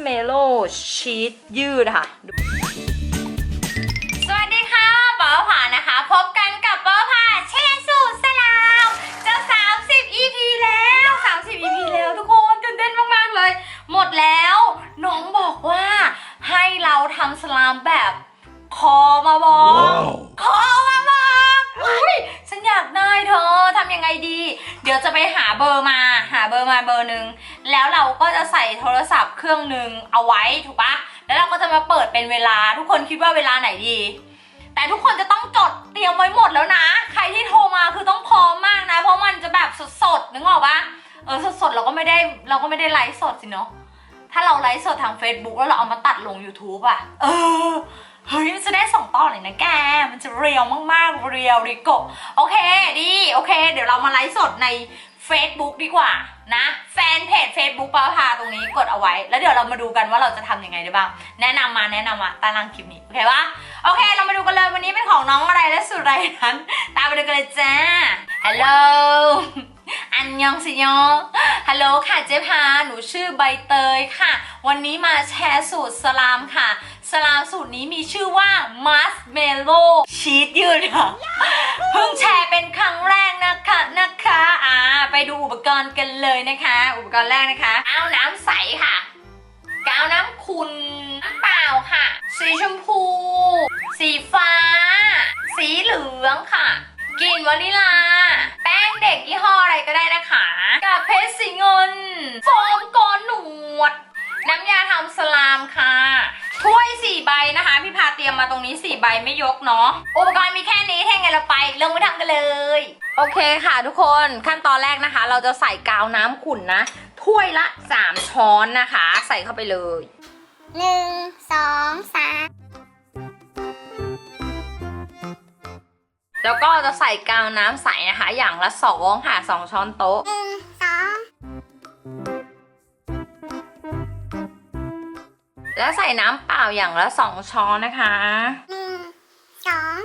เมโล่ชีสยืดค่ะ สวัสดีค่ะป๋าผ่านะคะ พบกันกับป๋าผ่าเชนสูตรสลามจะ30 EP แล้ว 30 EP แล้วทุกคนตื่นเต้นมาก ๆ เลย หมดแล้ว น้องบอกว่าให้เราทำสลามแบบคอมาบอกคอมาบอกอุ้ยฉันอยากได้เธอทำยังไงดี เดี๋ยวจะไปหาเบอร์มาหาเบอร์มาเบอร์หนึ่งแล้วเราก็จะใส่โทรศัพท์เครื่องหนึ่งเอาไว้ถูกปะแล้วเราก็จะมาเปิดเป็นเวลาทุกคนคิดว่าเวลาไหนดี แต่ทุกคนจะต้องจดเตรียมไว้หมดแล้วนะ ใครที่โทรมาคือต้องพร้อมมากนะ เพราะมันจะแบบสดๆนึกออกปะเออสดๆเราก็ไม่ได้เราก็ไม่ได้ไลฟ์สดสิเนาะถ้าเราไลฟ์สดทาง Facebook แล้วเราเอามาตัดลง YouTube อะเออ เฮ้ยมันจะได้สองตอนเลยนะแก มันจะเรียวมากๆ เรียวริโกโอเคดี โอเค เดี๋ยวเรามาไลฟ์สดใน Facebook ดีกว่านะแฟนเพจ Facebook ป้าพาตรงนี้กดเอาไว้ แล้วเดี๋ยวเรามาดูกันว่าเราจะทำยังไงได้บ้าง แนะนำมาแนะนำมาใตารางคลิปนี้ โอเคปะโอเค เรามาดูกันเลยวันนี้เป็นของน้องอะไรและสุดไรนั้น ตามไปดูกันเลยจ้าฮัลโหลอันยองสิยองฮัลโหลค่ะเจ๊พา หนูชื่อใบเตยค่ะ วันนี้มาแชร์สูตรสลามค่ะ สลามสูตรนี้มีชื่อว่ามัสเมโล่ชีสยืดค่ะ เพิ่งแชร์เป็นครั้งแรกนะคะนะคะ อ่า ไปดูอุปกรณ์กันเลยนะคะ อุปกรณ์แรกนะคะ เอาน้ำใสค่ะ กาวน้ำขุ่นน้ำเปล่าค่ะ สีชมพู สีฟ้า สีเหลืองค่ะ กลิ่นวานิลา รงเด็กยี่ห้ออะไรก็ได้นะคะกับเพชรสีเงินโฟมโกนหนวด น้ำยาทำสลามค่ะถ้วยสี่ใบนะคะ พี่พาเตรียมมาตรงนี้สี่ใบไม่ยกเนาะอุปกรณ์มีแค่นี้แท่งไงเราไปเริ่มไปทำกันเลย โอเคค่ะทุกคนขั้นตอนแรกนะคะ เราจะใส่กาวน้ำขุ่นนะ ถ้วยละ 3 ช้อนนะคะ ใส่เข้าไปเลย 1 2 3 แล้วก็จะใส่กาวน้ำใสนะคะ อย่างละสองค่ะสองช้อนโต๊ะหนึ่งสองและใส่น้ำเปล่าอย่างละสองช้อนนะคะหนึ่งสอง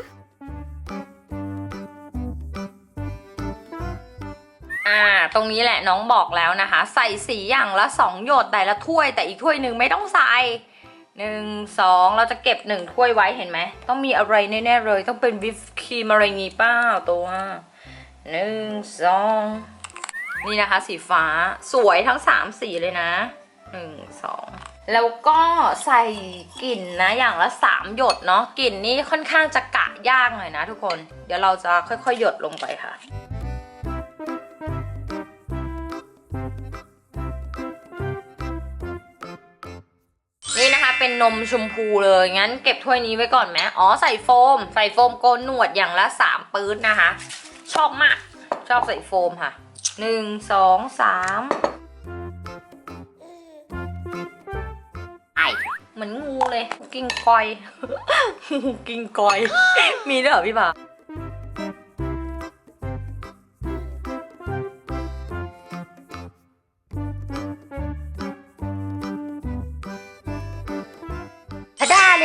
อ่า ตรงนี้แหละน้องบอกแล้วนะคะ ใส่สีอย่างละสองหยดแต่ละถ้วย แต่อีกถ้วยหนึ่งไม่ต้องใส่หนึ่งสองเราจะเก็บหนึ่งถ้วยไว้เห็นไหม ต้องมีอะไรแน่ๆเลย ต้องเป็นวิปค รีมอะไรงี้เป้าตัวหนึ่งสองนี่นะคะสีฟ้าสวยทั้งสามสีเลยนะหนึ่งสองแล้วก็ใส่กลิ่นนะอย่างละสามหยดเนาะกลิ่นนี่ค่อนข้างจะกะยากหน่อยนะทุกคน เดี๋ยวเราจะค่อยๆ หยดลงไปค่ะ เป็นนมชมพูเลย งั้นเก็บถ้วยนี้ไว้ก่อนไหมอ๋อใส่โฟม ใส่โฟมโกนหนวดอย่างละสามปื้นนะคะ ชอบมาก ชอบใส่โฟมค่ะหนึ่งสองสามไอเหมือนงูเลย กิงกอย กิงกอย มีด้วยเหรอพี่บ่า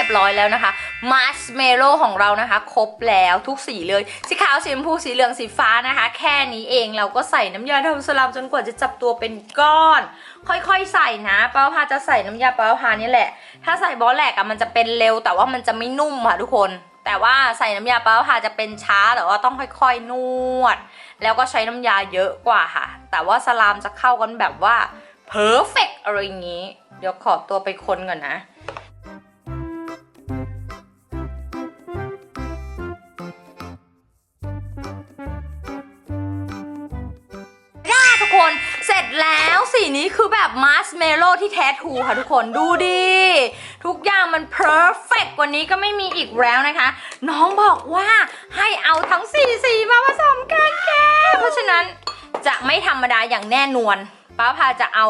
รียบร้อยแล้วนะคะมาร์ชเมโลของเรานะคะ ครบแล้วทุกสีเลย สีขาวสีชมพูสีเหลืองสีฟ้านะคะ แค่นี้เองเราก็ใส่น้ำยาทำสลัมจนกว่าจะจับตัวเป็นก้อน ค่อยๆใส่นะป้าพาจะใส่น้ำยาป้าพานี่แหละ ถ้าใส่บอลแหลกอะมันจะเป็นเร็ว แต่ว่ามันจะไม่นุ่มค่ะทุกคนแต่ว่าใส่น้ำยาป้าพาจะเป็นช้าแต่ว่าต้องค่อยๆนวด แล้วก็ใช้น้ำยาเยอะกว่าค่ะ แต่ว่าสลามจะเข้ากันแบบว่าเพอร์เฟกอะไรอย่างนี้ เดี๋ยวขอตัวไปคนก่อนนะ แล้วสีนี้คือแบบมาร์ชเมลโล่ที่แท้ทูค่ะทุกคนดูดิ ทุกอย่างมันเพอร์เฟกกว่านี้ก็ไม่มีอีกแล้วนะคะ น้องบอกว่าให้เอาทั้งสี่สีมาผสมกันแกเพราะฉะนั้นจะไม่ธรรมดาอย่างแน่นอนป้าพาจะเอา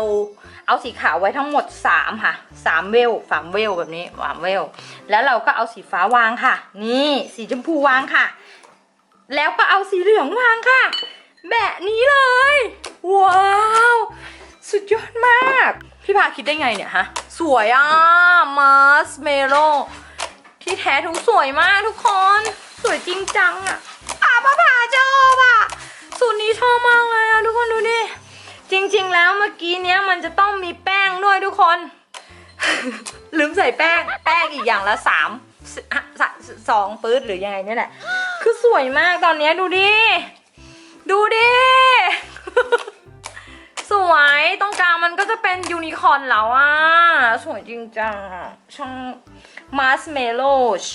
เอาสีขาวไว้ทั้งหมด 3 ค่ะ3เวลสามเวลแบบนี้สามเวล แล้วเราก็เอาสีฟ้าวางค่ะ นี่สีชมพูวางค่ะ แล้วก็เอาสีเหลืองวางค่ะ แบบนี้เลย ว้าว สุดยอดมาก พี่พาคิดได้ไงเนี่ยฮะ สวยอะมาสเมโลที่แท้ทุกสวยมากทุกคน สวยจริงจังอะป้าป้าพาชอบอะสูตรนี้ชอบมากเลยอะทุกคนดูดิ จริงๆแล้วเมื่อกี้เนี้ยมันจะต้องมีแป้งด้วยทุกคน ลืมใส่แป้ง แป้งอีกอย่างละสามสสสองปื๊ดหรือยังไงเนี่ยแหละ คือสวยมากตอนเนี้ยดูดิ ดูดิ สวยตรงกลางมันก็จะเป็นยูนิคอร์นแล้วอะ สวยจริงจังอะช่างมาร์สเมลโล่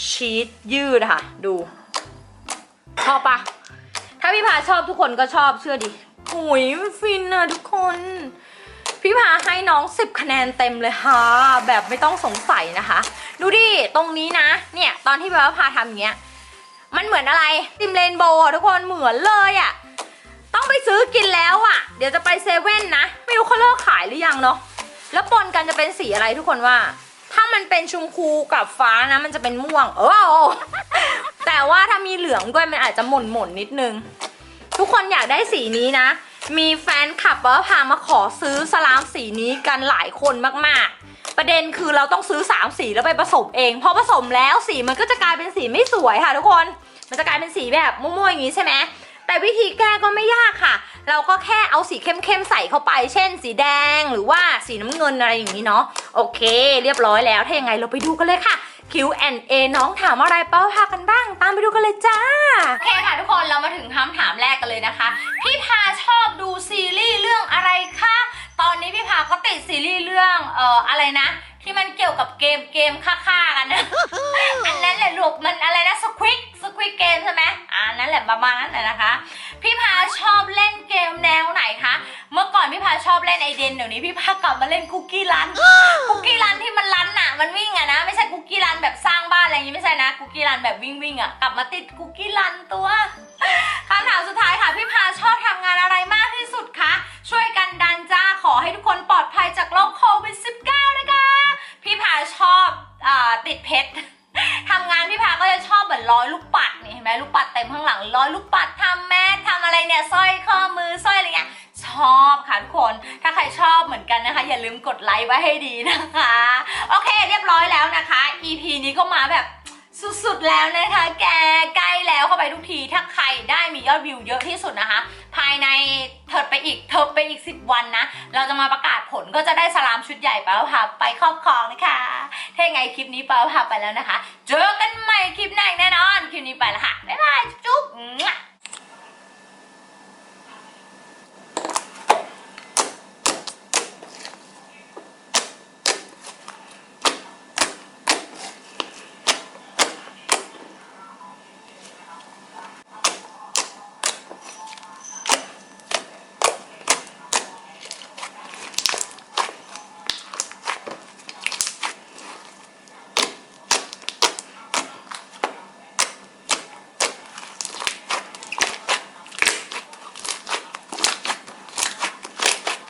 ชีสยืดค่ะ ดูชอบปะถ้าพี่พาชอบทุกคนก็ชอบเชื่อดิหุยฟินอะทุกคน พี่พาให้น้อง 10 คะแนนเต็มเลยค่ะ แบบไม่ต้องสงสัยนะคะ ดูดิตรงนี้นะ เนี่ย ตอนที่แบบว่าพาทำอย่างเงี้ยมันเหมือนอะไรติมเรนโบว์ทุกคนเหมือนเลยอะ ไปซื้อกินแล้วอะเดี๋ยวจะไปเซเว่นนะ ไม่รู้เขาเลิกขายหรือยังเนาะ แล้วปนกันจะเป็นสีอะไรทุกคนว่า ถ้ามันเป็นชมพูกับฟ้านะ มันจะเป็นม่วง เออแต่ว่าถ้ามีเหลืองด้วยมันอาจจะหม่นหม่นนิดนึง ทุกคนอยากได้สีนี้นะ มีแฟนคลับว่าพามาขอซื้อสลามสีนี้กันหลายคนมากๆ ประเด็นคือเราต้องซื้อ3สีแล้วไปผสมเองพอผสมแล้วสีมันก็จะกลายเป็นสีไม่สวยค่ะ ทุกคน มันจะกลายเป็นสีแบบมั่วๆอย่างนี้ใช่ไหม แต่วิธีแก้ก็ไม่ยากค่ะ เราก็แค่เอาสีเข้มๆใส่เข้าไป เช่น สีแดงหรือว่าสีน้ำเงินอะไรอย่างนี้เนาะโอเค เรียบร้อยแล้วถ้ายังไงเราไปดูกันเลยค่ะ Q&A น้องถามอะไรเป้าพากันบ้าง ตามไปดูกันเลยจ้า โอเคค่ะทุกคนเรามาถึงคำถามแรกกันเลยนะคะ พี่พาชอบดูซีรีส์เรื่องอะไรคะ ตอนนี้พี่พาก็ติดซีรีส์เรื่องเอ่ออะไรนะ ที่มันเกี่ยวกับเกมเกมฆ่าๆกันนะอันนั้นแหละลูกมันอะไรนะสควิกสควิกเกมใช่ไหมอ่านั่นแหละประมาณนั้นแหละนะคะ พี่พาชอบเล่นเกมแนวไหนคะเมื่อก่อนพี่พาชอบเล่นไอเดนเดี๋ยวนี้พี่พากลับมาเล่นคุกกี้รันคุกกี้รันที่มันรันน่ะมันวิ่งอะนะไม่ใช่คุกกี้รันแบบสร้างบ้านอะไรอย่างงี้ไม่ใช่นะคุกกี้รันแบบวิ่งวิ่งๆอะกลับมาติดคุกกี้รันตัวคำถามสุดท้ายค่ะพี่พาชอบทำงานอะไรมาก คน ถ้าใครชอบเหมือนกันนะคะ อย่าลืมกดไลค์ไว้ให้ดีนะคะ โอเคเรียบร้อยแล้วนะคะ EP นี้ก็มาแบบสุดๆแล้วนะคะ แกใกล้แล้วเข้าไปทุกที ถ้าใครได้มียอดวิวเยอะที่สุดนะคะ ภายในเถิดไปอีกเถิดไปอีก 10 วันนะ เราจะมาประกาศผลก็จะได้สลามชุดใหญ่ปล้วค่ะไปครอบครองนะคะ ถ้าไงคลิปนี้เปาพาไปแล้วนะคะ เจอกันใหม่คลิปหน้าแน่นอน คลิปนี้ไปแล้วค่ะ บ๊ายบาย จุ๊บ